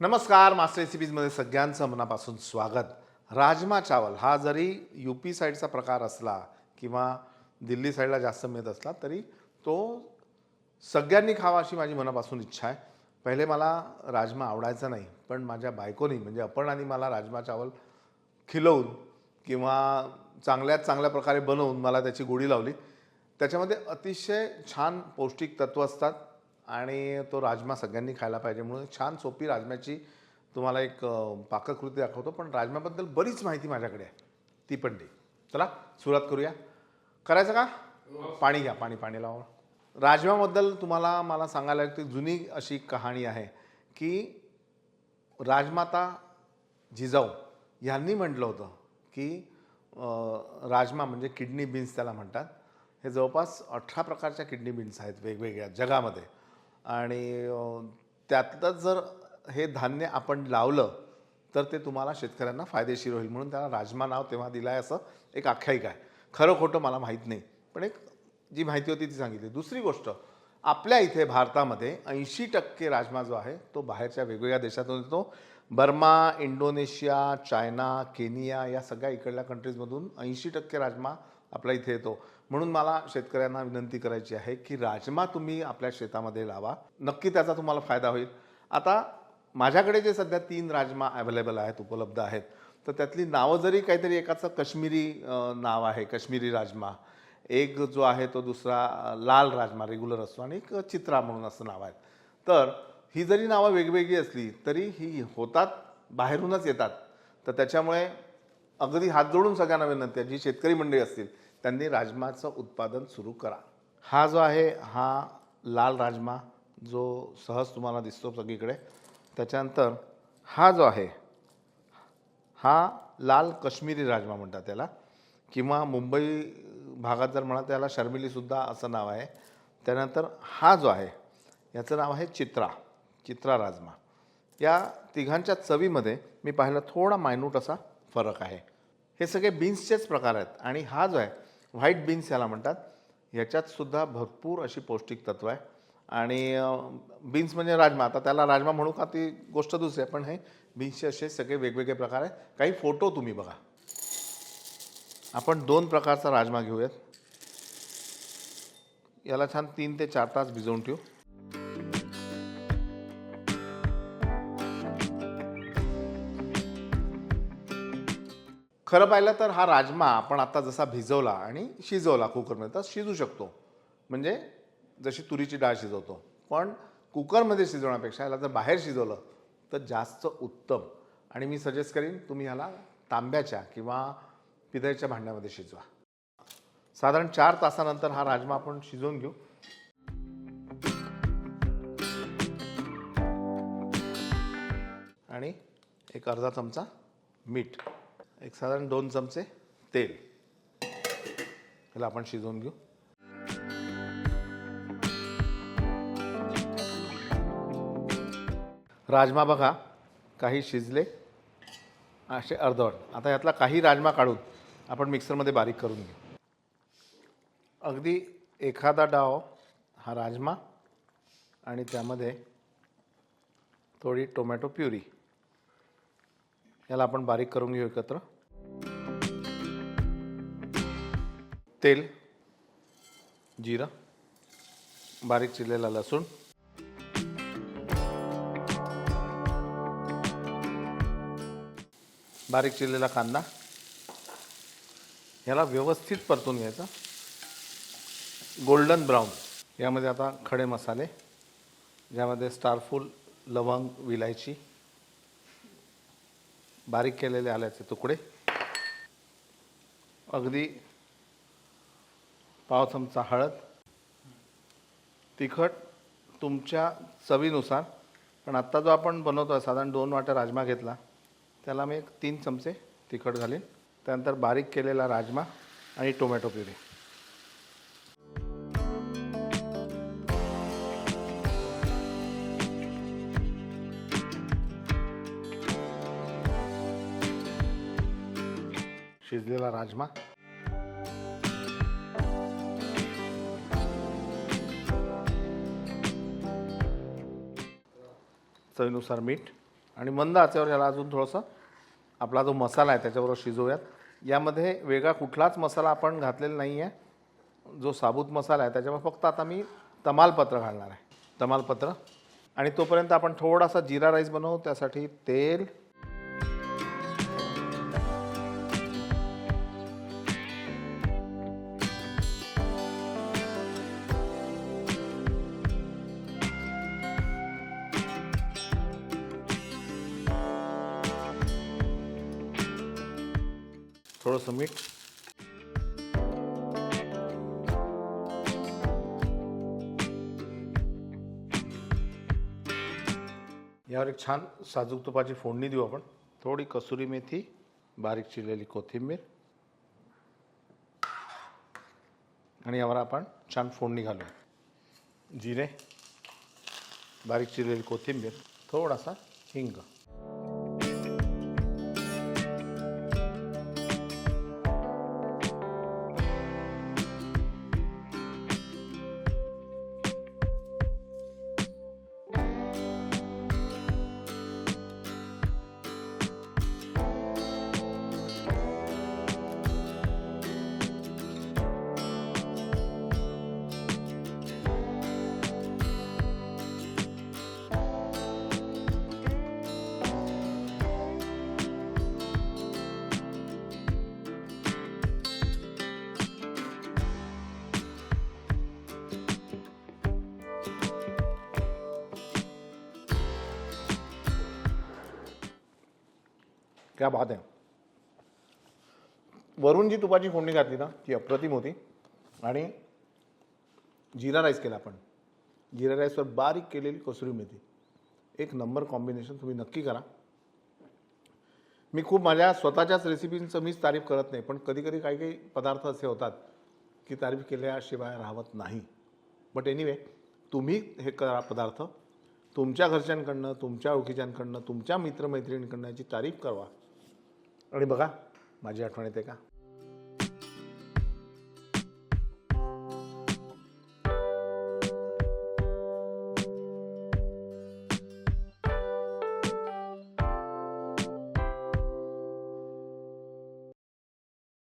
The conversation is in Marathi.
नमस्कार मास्टर रेसिपीजमध्ये सगळ्यांचं मनापासून स्वागत. राजमा चावल हा जरी यू पी साईडचा प्रकार असला किंवा दिल्ली साईडला जास्त मिळत असला तरी तो सगळ्यांनी खावा अशी माझी मनापासून इच्छा आहे. पहिले मला राजमा आवडायचा नाही पण माझ्या बायकोनी म्हणजे अपर्णाने मला राजमा चावल खिलवून किंवा चांगल्यात चांगल्या प्रकारे बनवून मला त्याची गोडी लावली. त्याच्यामध्ये अतिशय छान पौष्टिक तत्त्व असतात. आणि तो राजमा सगळ्यांनी खायला पाहिजे म्हणून छान सोपी राजम्याची तुम्हाला एक पाककृती दाखवतो. पण राजम्याबद्दल बरीच माहिती माझ्याकडे आहे. ती पण दे. चला सुरुवात करूया. करायचं का? पाणी घ्या पाणी पाणी लावा. राजम्याबद्दल तुम्हाला मला सांगायला लागते जुनी अशी कहाणी आहे की राजमाता जिजाऊ ह्यांनी म्हटलं होतं की राजमा म्हणजे किडनी बीन्स त्याला म्हणतात. हे जवळपास अठरा प्रकारच्या किडनी बीन्स आहेत वेगवेगळ्या जगामध्ये. आणि त्यातलं जर हे धान्य आपण लावलं तर ते तुम्हाला शेतकऱ्यांना फायदेशीर होईल. म्हणून त्याला राजमा नाव तेव्हा दिलं आहे असं एक आख्यायिका आहे. खरं खोटं मला माहीत नाही पण एक जी माहिती होती ती सांगितली. दुसरी गोष्ट आपल्या इथे भारतामध्ये ऐंशी टक्के राजमा जो आहे तो बाहेरच्या वेगवेगळ्या देशातून येतो. बर्मा इंडोनेशिया चायना केनिया या सगळ्या इकडल्या कंट्रीजमधून ऐंशी टक्के राजमा आपल्या इथे येतो. म्हणून मला शेतकऱ्यांना विनंती करायची आहे की राजमा तुम्ही आपल्या शेतामध्ये लावा. नक्की त्याचा तुम्हाला फायदा होईल. आता माझ्याकडे जे सध्या तीन राजमा अवेलेबल आहेत उपलब्ध आहेत तर त्यातली नावं जरी काहीतरी एकाचं काश्मीरी नाव आहे काश्मीरी राजमा. एक जो आहे तो दुसरा लाल राजमा रेग्युलर असतो आणि एक चित्रा म्हणून असं नाव आहे. तर ही जरी नावं वेगवेगळी असली तरी ही होतात बाहेरूनच येतात. तर त्याच्यामुळे अगदी हात जोडून सगळ्यांना विनंती आहे. जी शेतकरी मंडळी असतील त्यांनी राजमाचं उत्पादन सुरू करा. हा जो आहे हा लाल राजमा जो सहज तुम्हाला दिसतो सगळीकडे. त्याच्यानंतर हा जो आहे हा लाल काश्मीरी राजमा म्हणतात त्याला किंवा मुंबई भागात जर म्हणा त्याला शर्मिलीसुद्धा असं नाव आहे. त्यानंतर हा जो आहे याचं नाव आहे चित्रा चित्रा राजमा. या तिघांच्या चवीमध्ये मी पाहिलं थोडा मायनूट असा फरक आहे. हे सगळे बीन्सचेच प्रकार आहेत. आणि हा जो आहे व्हाईट बीन्स याला म्हणतात. ह्याच्यातसुद्धा भरपूर अशी पौष्टिक तत्व आहे. आणि बीन्स म्हणजे राजमा. आता त्याला राजमा म्हणू का ती गोष्ट दुसरी आहे. पण हे बीन्सचे असे सगळे वेगवेगळे प्रकार आहेत. काही फोटो तुम्ही बघा. आपण दोन प्रकारचा राजमा घेऊयात. याला छान तीन ते चार तास भिजवून ठेवू. खरं पाहिलं तर हा राजमा आपण आता जसा भिजवला आणि शिजवला कुकरमध्ये तर शिजू शकतो. म्हणजे जशी तुरीची डाळ शिजवतो. पण कुकरमध्ये शिजवण्यापेक्षा ह्याला जर बाहेर शिजवलं तर जास्त उत्तम. आणि मी सजेस्ट करीन तुम्ही ह्याला तांब्याच्या किंवा पितळेच्या भांड्यामध्ये शिजवा. साधारण चार तासानंतर हा राजमा आपण शिजवून घेऊ. आणि एक अर्धा चमचा मीठ. एक साधारण दोन चमचे तेल. याला आपण शिजवून घेऊ. राजमा बघा काही शिजले असे अर्धवट. आता यातला काही राजमा काढून आपण मिक्सरमध्ये बारीक करून घेऊ. अगदी एखादा डाव हा राजमा आणि त्यामध्ये थोडी टोमॅटो प्युरी. याला आपण बारीक करून घेऊ एकत्र. तेल जिरा बारीक चिरलेला लसूण. बारीक चिरलेला कांदा. याला व्यवस्थित परतून घ्यायचा. Golden brown. यामध्ये आता खडे मसाले ज्यामध्ये स्टारफूल लवंग विलायची बारीक केलेले आल्याचे तुकडे. अगदी पाव चमचा हळद. तिखट तुमच्या चवीनुसार. पण आत्ता जो आपण बनवतो आहे साधारण दोन वाट्या राजमा घेतला त्याला मी एक तीन चमचे तिखट घालीन. त्यानंतर बारीक केलेला राजमा आणि टोमॅटो प्युरी. शिजलेला राजमा. चवीनुसार मीठ आणि मंद आचेवर ह्याला अजून थोडंसं आपला जो मसाला आहे त्याच्याबरोबर शिजवूयात. यामध्ये वेगळा कुठलाच मसाला आपण घातलेला नाही आहे जो साबूत मसाला आहे त्याच्यावर फक्त आता मी तमालपत्र घालणार आहे. तमालपत्र. आणि तोपर्यंत आपण थोडासा जिरा राईस बनवू. त्यासाठी तेल थोडंसं मीठ. यावर एक छान साजूक तुपाची फोडणी देऊ आपण. थोडी कसुरी मेथी बारीक चिरलेली कोथिंबीर. आणि यावर आपण छान फोडणी घालू जिरे बारीक चिरलेली कोथिंबीर थोडासा हिंग. क्या बात आहे वरून जी तुपाची फोडणी घातली ना ती अप्रतिम होती. आणि जिरा राईस केला आपण. जिरा राईसवर बारीक केलेली कसुरी मेथी. एक नंबर कॉम्बिनेशन तुम्ही नक्की करा. मी खूप माझ्या स्वतःच्याच रेसिपींचं मीच तारीफ करत नाही पण कधी कधी काही काही पदार्थ असे होतात की तारीफ केल्याशिवाय राहत नाही. बट एनिवे तुम्ही हे करा पदार्थ. तुमच्या घरच्यांकडनं तुमच्या ओळखीच्यांकडनं तुमच्या मित्रमैत्रिणींकडनं याची तारीफ करवा. आणि बघा माझी आठवण येते का?